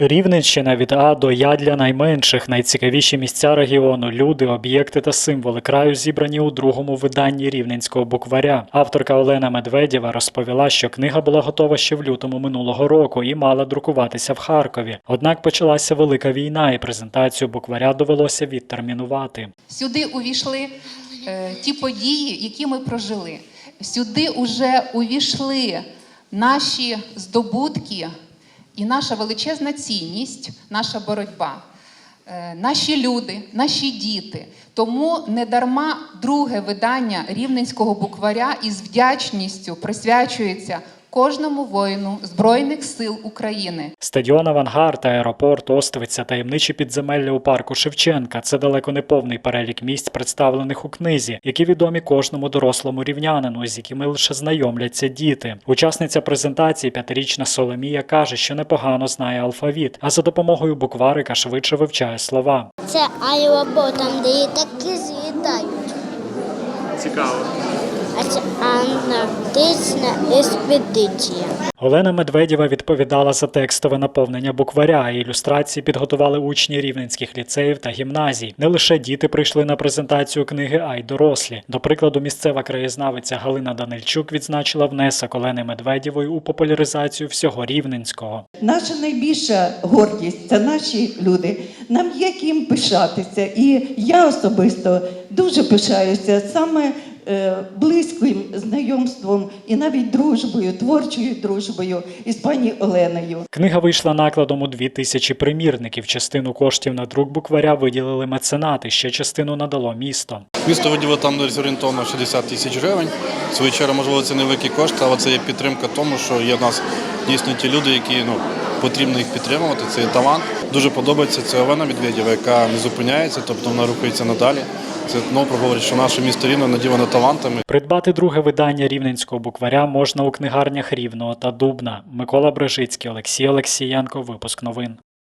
Рівненщина від А до Я для найменших. Найцікавіші місця регіону, люди, об'єкти та символи краю зібрані у другому виданні рівненського букваря. Авторка Олена Медведєва розповіла, що книга була готова ще в лютому минулого року і мала друкуватися в Харкові. Однак почалася велика війна, і презентацію букваря довелося відтермінувати. Сюди увійшли е, ті події, які ми прожили. Сюди вже увійшли наші здобутки і наша величезна цінність, наша боротьба, Е, наші люди, наші діти. Тому недарма друге видання рівненського букваря із вдячністю присвячується кожному воїну Збройних сил України. Стадіон Авангард, аеропорт, Оствиця, таємничі підземелля у парку Шевченка це далеко не повний перелік місць, представлених у книзі, які відомі кожному дорослому рівнянину, з якими лише знайомляться діти. Учасниця презентації, п'ятирічна Соломія, каже, що непогано знає алфавіт, а за допомогою букварика швидше вивчає слова. Це аеропортом, де літаки злітають. Цікаво. Антарктична експедиція. Олена Медведєва відповідала за текстове наповнення букваря. а Ілюстрації підготували учні рівненських ліцеїв та гімназій. Не лише діти прийшли на презентацію книги, а й дорослі. До прикладу, місцева краєзнавиця Галина Данильчук відзначила внесок Олени Медведєвої у популяризацію всього рівненського. Наша найбільша гордість це наші люди. Нам є ким пишатися. І я особисто дуже пишаюся саме близьким знайомством і навіть дружбою, творчою дружбою із пані Оленою. Книга вийшла накладом у дві тисячі примірників. Частину коштів на друк букваря виділили меценати, ще частину надало місто. Місто виділило там десь орієнтовно 60 тисяч гривень. В свою чергу, можливо, це невеликі кошти, але це є підтримка тому, що є в нас дійсно ті люди, які ну, потрібно їх підтримувати. Це є талант. Дуже подобається ця Олена Медведєва, яка не зупиняється, тобто вона рухається надалі. Це знову проговорить, що наше місто рівно надіване талантами. Придбати друге видання рівненського букваря можна у книгарнях Рівного та Дубна. Микола Брежицький, Олексій Олексієнко. Випуск новин.